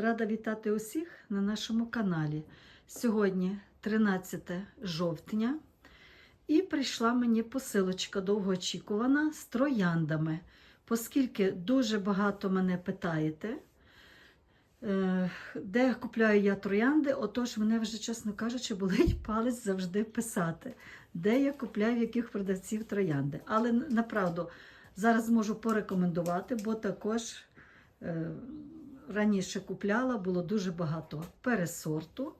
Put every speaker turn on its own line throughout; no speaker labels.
Рада вітати усіх на нашому каналі. Сьогодні 13 жовтня, і прийшла мені посилочка довгоочікувана з трояндами, оскільки дуже багато мене питаєте, е, де купляю я троянди, отож мене вже, чесно кажучи, болить палець завжди писати, де я купляю яких продавців троянди. Але направду зараз можу порекомендувати, бо також. Раніше купляла, було дуже багато пересорту.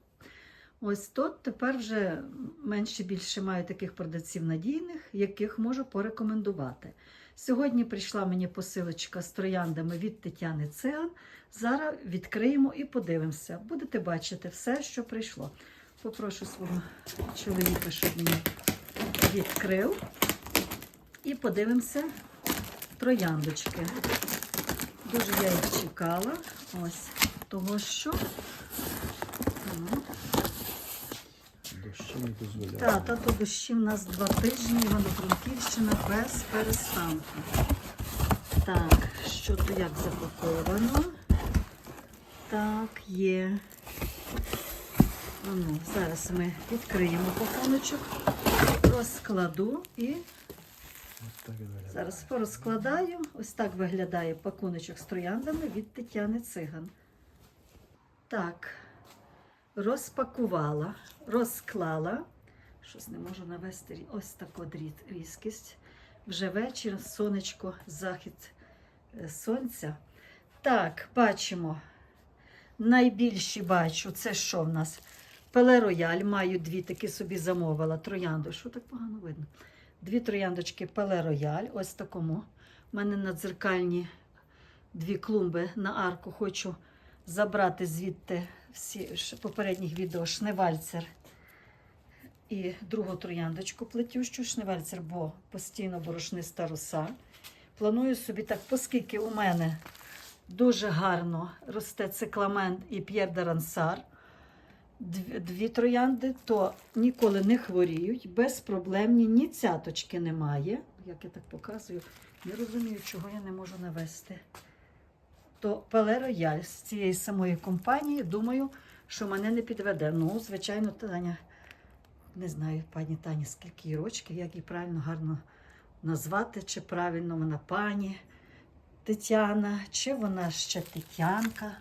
Ось тут тепер вже менше більше маю таких продавців надійних, яких можу порекомендувати. Сьогодні прийшла мені посилочка з трояндами від Тетяни Цеан. Зараз відкриємо і подивимося. Будете бачити все, що прийшло. Попрошу свого чоловіка, щоб мені відкрив. І подивимося трояндочки. Дуже я їх чекала. Ось того, що.
Дощі не дозволяють.
Та, та то дощі в нас два тижні, Івано-Франківщина без перестанку. Так, що то як запаковано? Так, є. А Ну, зараз ми відкриємо пакуночок, розкладу і Зараз порозкладаю. Ось так виглядає пакуночок з трояндами від Тетяни Циган. Так, розпакувала, розклала. Щось не можу навести. Ось таку дріт, різкість. Вже вечір, сонечко, захід е, сонця. Так, бачимо. Найбільші бачу, це що в нас? Пеле Рояль. Маю дві такі собі замовила. Троянду. Що так погано видно? Дві трояндочки Пеле Рояль. Ось такому. У мене на дзеркальні дві клумби на арку. Хочу забрати звідти всі попередніх відео шневальцер і другу трояндочку плетющу. Шневальцер, бо постійно борошниста руса. Планую собі так, оскільки у мене дуже гарно росте цикламент і П'єр де Рансар. Дві, троянди, то ніколи не хворіють, безпроблемні, ні цяточки немає. Як я так показую, не розумію, чого я не можу навести. То Пеле Рояль з цієї самої компанії, думаю, що мене не підведе. Ну, звичайно, Таня, не знаю, пані Тані, скільки їй рочків, як її правильно гарно назвати, чи правильно вона пані Тетяна, чи вона ще Тетянка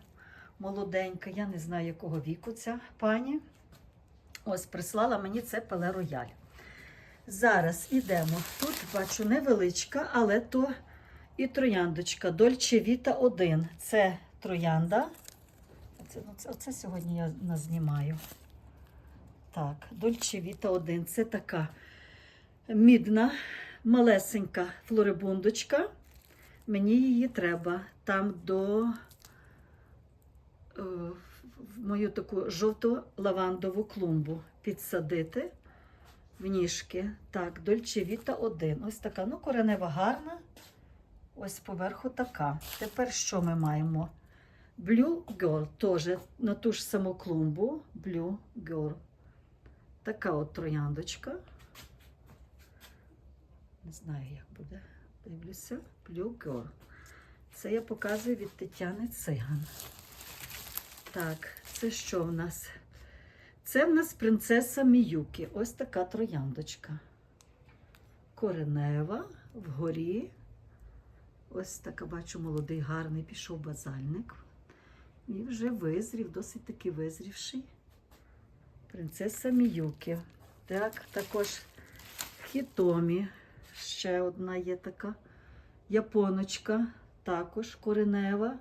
молоденька, я не знаю, якого віку ця пані. Ось прислала мені це пеле рояль. Зараз ідемо. Тут бачу невеличка, але то і трояндочка. Дольче Віта 1. Це троянда. Оце, ну, це, оце сьогодні я назнімаю. Так, Дольче Віта 1. Це така мідна, малесенька флорибундочка. Мені її треба там до в мою таку жовту лавандову клумбу підсадити в ніжки. Так, Дольче Віта 1. Ось така. Ну, коренева гарна. Ось поверху така. Тепер що ми маємо? Blue Girl теж на ту ж саму клумбу. Blue Girl. Така от трояндочка. Не знаю, як буде. Дивлюся. Blue Girl. Це я показую від Тетяни Циган. Так, це що в нас? Це в нас принцеса Міюкі. Ось така трояндочка. Коренева вгорі. Ось така, бачу, молодий, гарний пішов базальник. І вже визрів, досить таки визрівший. Принцеса Міюкі. Так, також Хітомі. Ще одна є така. Японочка, також коренева.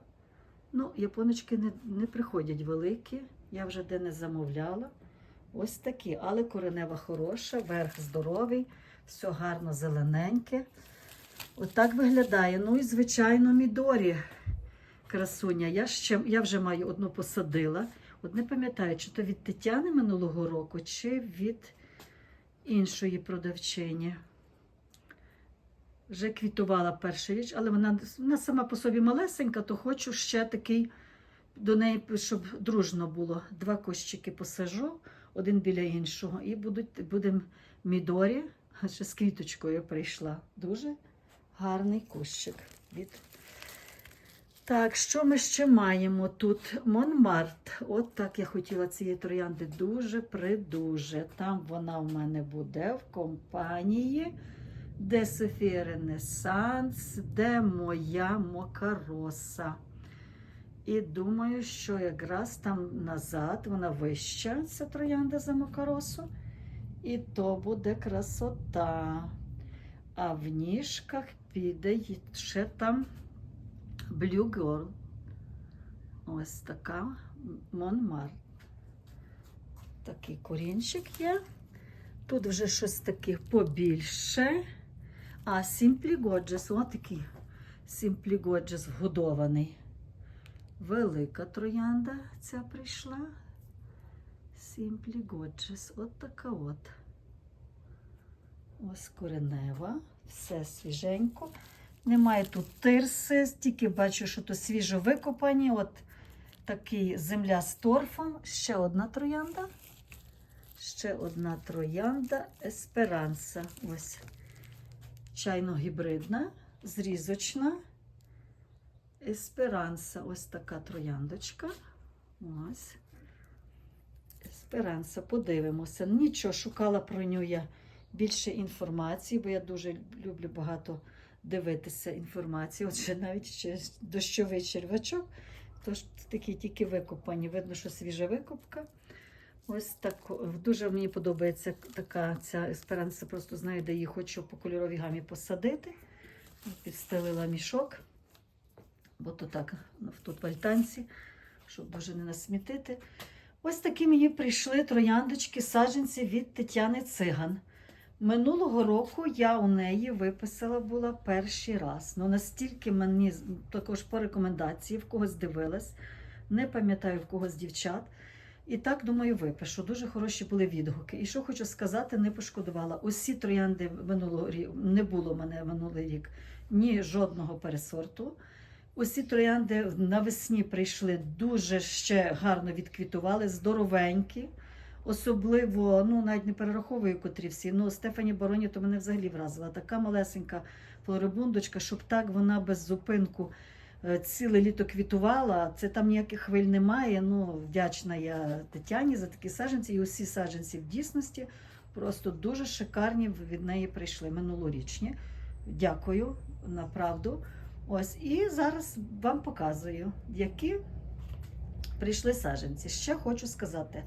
Ну, японочки не, не приходять великі. Я вже де не замовляла. Ось такі, але коренева хороша, верх здоровий, все гарно зелененьке. Отак виглядає. Ну і, звичайно, мідорі красуня. Я, ще, я вже маю одну посадила. От не пам'ятаю, чи то від Тетяни минулого року, чи від іншої продавчині. Вже квітувала перша річ, але вона, вона сама по собі малесенька, то хочу ще такий до неї, щоб дружно було. Два кущики посажу, один біля іншого, і будуть, будемо мідорі. Ще з квіточкою прийшла. Дуже гарний кущик від Так, що ми ще маємо тут? Монмарт. От так я хотіла цієї троянди дуже придуже. Там вона в мене буде в компанії, де Софія Ренесанс, де моя Мокароса. І думаю, що якраз там назад вона вища, ця троянда за Мокаросу. І то буде красота. А в ніжках піде ще там Blue Girl. Ось така Монмар. Такий корінчик є. Тут вже щось таке побільше. А Simply Gorgeous, о такий Simply Gorgeous вгодований. Велика троянда ця прийшла. Simply Gorgeous. От така от. Ось коренева. Все свіженько. Немає тут тирси, тільки бачу, що то свіжо викопані. От такий земля з торфом. Ще одна троянда. Ще одна троянда Есперанса. Ось чайно-гібридна, зрізочна. Есперанса. Ось така трояндочка. Ось. Есперанса. Подивимося. Нічого, шукала про нього я більше інформації, бо я дуже люблю багато дивитися інформації. Отже, навіть ще дощовий червачок, тож такі тільки викопані. Видно, що свіжа викопка. Ось так дуже мені подобається така ця есперанса. Просто знаю, де її хочу по кольоровій гамі посадити. Підстелила мішок, бо то так тут в альтанці, щоб дуже не насмітити. Ось такі мені прийшли трояндочки, саджанці від Тетяни Циган. Минулого року я у неї виписала була перший раз. Ну настільки мені також по рекомендації в когось дивилась, не пам'ятаю в когось дівчат. І так, думаю, випишу. Дуже хороші були відгуки. І що хочу сказати, не пошкодувала. Усі троянди минулого рік не було мене минулий рік ні жодного пересорту. Усі троянди навесні прийшли дуже ще гарно відквітували, здоровенькі. Особливо, ну навіть не перераховую котрі всі. Ну, Стефані Бароні то мене взагалі вразила. Така малесенька флорибундочка, щоб так вона без зупинку ціле літо квітувала. Це там ніяких хвиль немає. Ну, вдячна я Тетяні за такі саджанці. І усі саджанці в дійсності просто дуже шикарні від неї прийшли минулорічні. Дякую, направду. Ось, і зараз вам показую, які прийшли саджанці. Ще хочу сказати.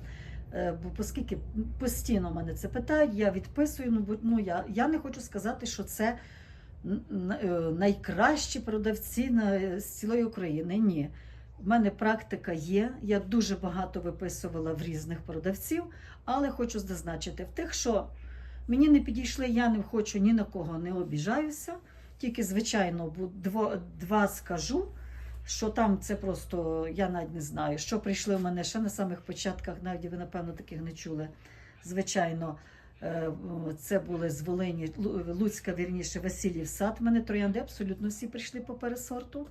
Е, Бо оскільки постійно мене це питають, я відписую. Ну, ну я, я не хочу сказати, що це е, найкращі продавці на, з цілої України. Ні. В мене практика є. Я дуже багато виписувала в різних продавців, але хочу зазначити, в тих, що мені не підійшли, я не хочу ні на кого не обіжаюся. Тільки, звичайно, дво, два скажу що там це просто, я навіть не знаю, що прийшли в мене ще на самих початках, навіть ви, напевно, таких не чули. Звичайно, е, це були з Волині, Луцька, вірніше, Васильів сад. У мене троянди абсолютно всі прийшли по пересорту.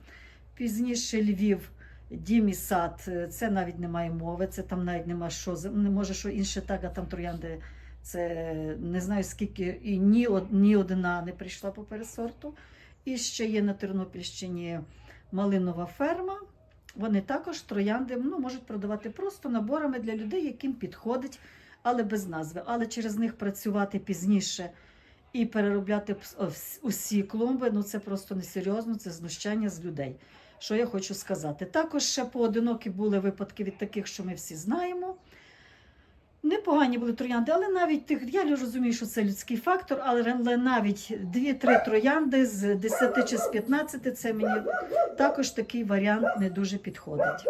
Пізніше Львів, дім і сад, е, це навіть немає мови, це там навіть нема що, може, що інше так, а там троянди. Це не знаю скільки, і ні, ні одна не прийшла по пересорту. І ще є на Тернопільщині малинова ферма. Вони також троянди ну, можуть продавати просто наборами для людей, яким підходить, але без назви. Але через них працювати пізніше і переробляти усі клумби ну це просто несерйозно, це знущання з людей. Що я хочу сказати? Також ще поодинокі були випадки від таких, що ми всі знаємо. Непогані були троянди, але навіть тих, я розумію, що це людський фактор, але навіть 2-3 троянди з 10 чи з 15 це мені також такий варіант не дуже підходить.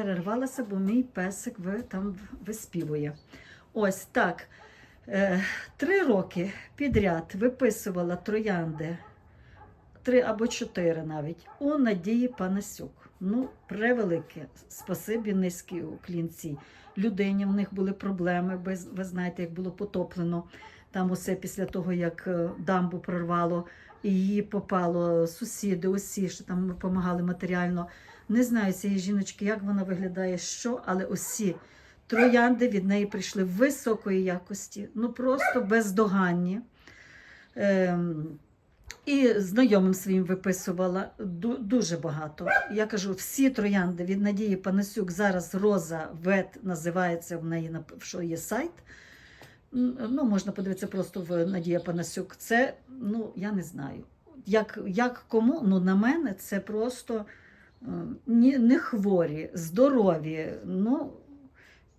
Перервалася, бо мій песик ви, там виспівує. Ось так. Е, три роки підряд виписувала троянди, три або чотири навіть, у Надії Панасюк. Ну, превелике спасибі низькі уклінці. Людині в них були проблеми, ви знаєте, як було потоплено. Там усе після того, як е, дамбу прорвало, і її попало сусіди, усі, що там допомагали матеріально. Не знаю цієї жіночки, як вона виглядає, що, але усі троянди від неї прийшли високої якості, ну просто бездоганні. Ем, І знайомим своїм виписувала дуже багато. Я кажу, всі троянди від Надії Панасюк зараз Роза Вет називається в неї що є сайт. Ну, можна подивитися просто в Надія Панасюк. Це, ну, я не знаю. Як, як кому, ну на мене це просто не хворі, здорові. Ну,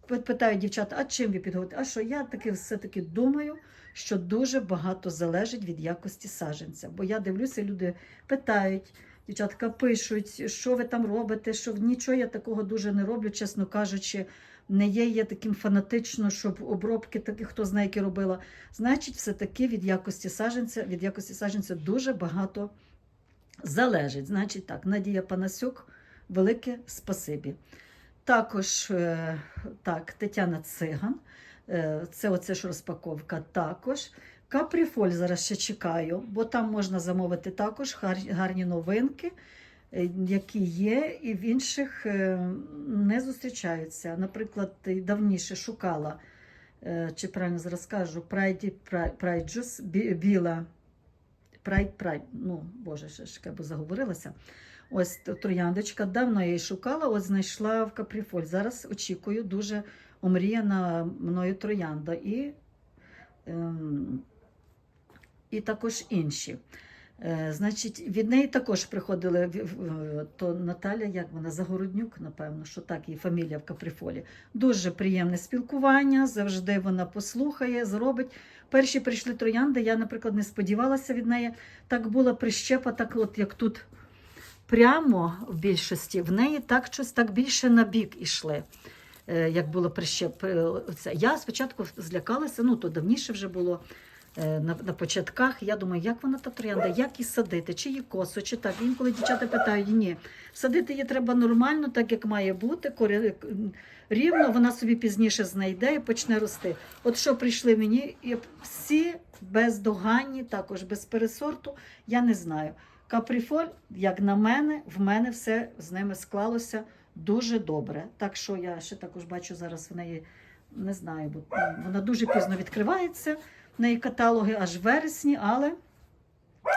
пи- питають дівчата, а чим ви підготуєте? А що я таки все-таки думаю, що дуже багато залежить від якості саджанця. Бо я дивлюся, люди питають, дівчатка пишуть, що ви там робите, що нічого я такого дуже не роблю, чесно кажучи. Не є я таким фанатично, щоб обробки такі, хто знає, які робила. Значить, все-таки від якості саджанця, від якості саджанця дуже багато залежить. Значить, так, Надія Панасюк, велике спасибі. Також е, так, Тетяна Циган. Е, Це оце ж розпаковка також. Капріфоль зараз ще чекаю, бо там можна замовити також гарні новинки, е, які є, і в інших не зустрічаються. Наприклад, давніше шукала, чи правильно зараз кажу, Juice, бі- біла. Pride, Pride, ну, боже, ще ж я заговорилася. Ось трояндочка, давно я її шукала, от знайшла в Капріфоль. Зараз очікую дуже омріяна мною троянда. І, ем, і також інші. Е, значить, від неї також приходили то Наталя, як вона, Загороднюк, напевно, що так її фамілія в Капріфолі. Дуже приємне спілкування, завжди вона послухає, зробить. Перші прийшли троянди, я, наприклад, не сподівалася від неї. Так була прищепа, так от як тут прямо в більшості, в неї так щось так більше на бік ішли. е, Як було прищеп. е. Я спочатку злякалася, ну то давніше вже було на, на початках. Я думаю, як вона та троянда, як її садити, чи її косо, чи так. Інколи дівчата питають, ні, садити її треба нормально, так як має бути, корі- рівно, вона собі пізніше знайде і почне рости. От що прийшли мені, і всі бездоганні, також без пересорту, я не знаю. Капріфоль, як на мене, в мене все з ними склалося дуже добре. Так що я ще також бачу зараз в неї, не знаю, бо вона дуже пізно відкривається. Неї каталоги аж в вересні, але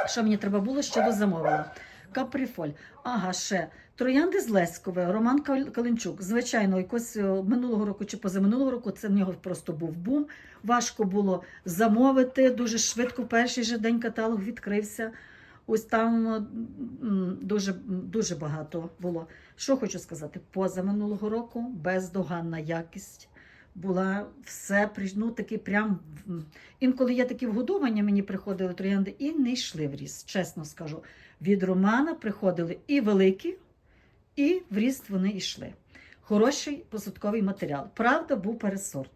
що мені треба було, ще дозамовила. Капріфоль. Ага, ще. Троянди з Леськове, Роман Кал- Калинчук. Звичайно, якось е, минулого року чи позаминулого року це в нього просто був бум. Важко було замовити. Дуже швидко перший же день каталог відкрився. Ось там е, дуже, дуже багато було. Що хочу сказати, позаминулого року бездоганна якість. Була все ну, таки прям інколи є такі вгодування, мені приходили троянди і не йшли в ріст, чесно скажу. Від Романа приходили і великі, і в ріст вони йшли. Хороший посадковий матеріал. Правда, був пересорт.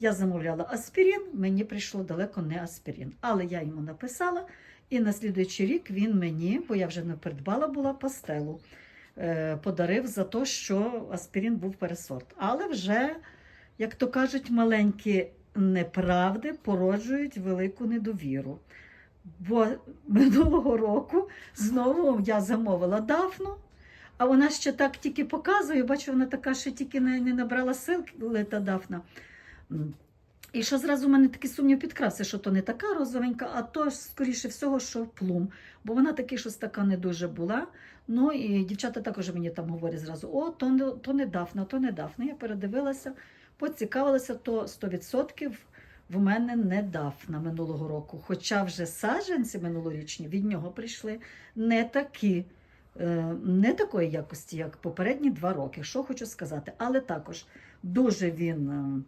Я замовляла аспірин, мені прийшло далеко не аспірин. Але я йому написала, і на слідуючий рік він мені, бо я вже не придбала була пастелу, е, подарив за те, що аспірин був пересорт. Але вже, як то кажуть, маленькі неправди породжують велику недовіру. Бо минулого року знову я замовила дафну, а вона ще так тільки показує, бачу, вона така ще тільки не, не набрала сил, та дафна. І що зразу в мене такий сумнів підкрався, що то не така розовенька, а то, скоріше всього, що плум. Бо вона таки щось така не дуже була. Ну і дівчата також мені там говорять зразу: о, то то не дафна, то не дафна. Я передивилася, поцікавилася, то 100% в мене не дафна минулого року. Хоча вже саджанці минулорічні від нього прийшли не такі. е, Не такої якості, як попередні два роки, що хочу сказати. Але також дуже він е,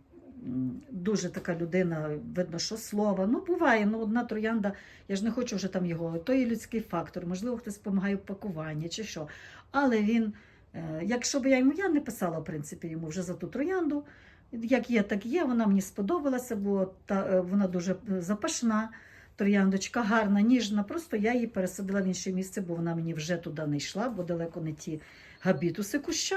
дуже така людина, видно, що слова. Ну, буває, ну одна троянда, я ж не хочу вже там його, то є людський фактор, можливо, хтось допомагає в пакуванні чи що. Але він, е, якщо б я йому, я не писала, в принципі, йому вже за ту троянду. Як є, так є. Вона мені сподобалася, бо та, е, вона дуже запашна. Трояндочка гарна, ніжна. Просто я її пересадила в інше місце, бо вона мені вже туди не йшла, бо далеко не ті габітуси куща.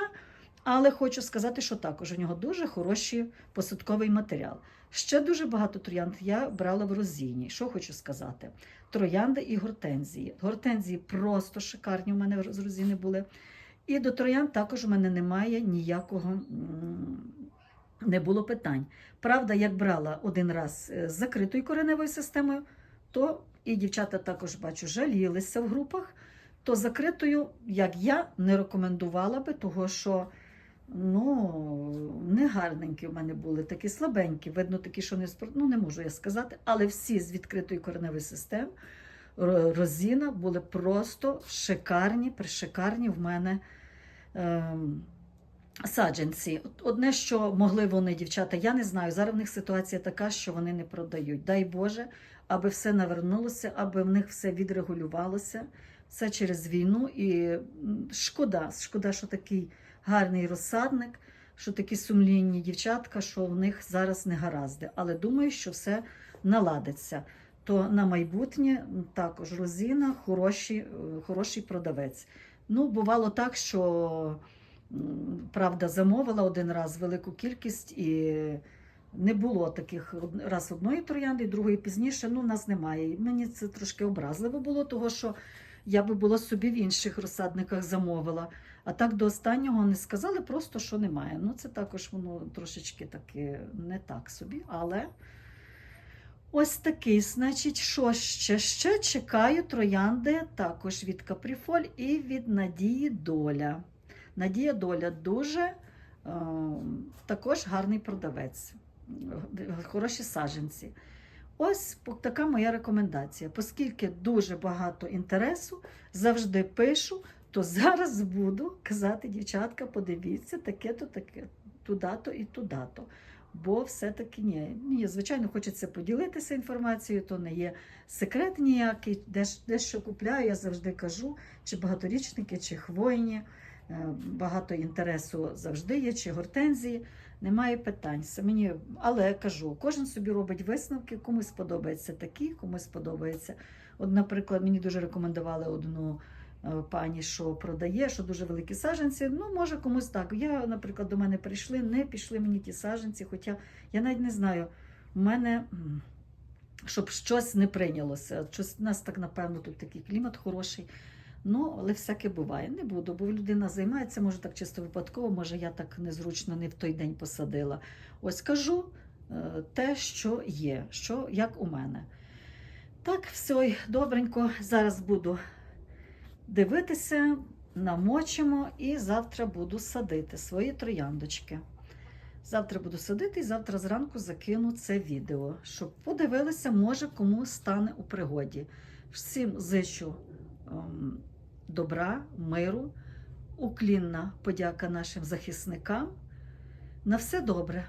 Але хочу сказати, що також у нього дуже хороший посадковий матеріал. Ще дуже багато троянд я брала в розіні. Що хочу сказати? Троянди і гортензії. Гортензії просто шикарні у мене з розіни були. І до троянд також у мене немає ніякого. Не було питань. Правда, як брала один раз е, з закритою кореневою системою, то і дівчата також бачу, жалілися в групах, то закритою, як я, не рекомендувала би, того що ну, не гарненькі в мене були, такі слабенькі. Видно, такі, що не спор- ну, не можу я сказати, але всі з відкритої кореневої системи ро- розіна були просто шикарні, пришикарні в мене. Ем, Саджанці. Одне, що могли вони, дівчата, я не знаю. Зараз в них ситуація така, що вони не продають. Дай Боже, аби все навернулося, аби в них все відрегулювалося. Все через війну. І шкода, шкода, що такий гарний розсадник, що такі сумлінні дівчатка, що в них зараз не гаразди. Але думаю, що все наладиться. То на майбутнє також Розіна хороший, е, хороший продавець. Ну, бувало так, що правда замовила один раз велику кількість і не було таких раз одної троянди, другої пізніше. Ну, в нас немає. Мені це трошки образливо було, того що я би була собі в інших розсадниках замовила. А так до останнього не сказали, просто що немає. Ну, це також воно трошечки таки не так собі, але. Ось такий, значить, що ще? Ще чекаю троянди також від Капріфоль і від Надії Доля. Надія Доля дуже е, також гарний продавець, хороші саджанці. Ось така моя рекомендація. Оскільки дуже багато інтересу, завжди пишу, то зараз буду казати, дівчатка, подивіться, таке-то, таке, туди-то і туди-то. Бо все-таки ні. Мені, звичайно, хочеться поділитися інформацією, то не є секрет ніякий. Десь, дещо купляю, я завжди кажу, чи багаторічники, чи хвойні. Е, Багато інтересу завжди є, чи гортензії. Немає питань. Мені, але кажу, кожен собі робить висновки, комусь подобається такі, комусь подобається. От, наприклад, мені дуже рекомендували одну е, пані, що продає, що дуже великі саджанці. Ну, може, комусь так. Я, наприклад, до мене прийшли, не пішли мені ті саджанці, хоча я навіть не знаю, в мене. Щоб щось не прийнялося. Щось, у нас так, напевно, тут такий клімат хороший. Ну, але всяке буває. Не буду, бо людина займається, може так чисто випадково, може я так незручно не в той день посадила. Ось кажу е, те, що є, що як у мене. Так, все, добренько. Зараз буду дивитися, намочимо і завтра буду садити свої трояндочки. Завтра буду садити і завтра зранку закину це відео, щоб подивилися, може кому стане у пригоді. Всім зичу ем, добра, миру, уклінна подяка нашим захисникам. На все добре.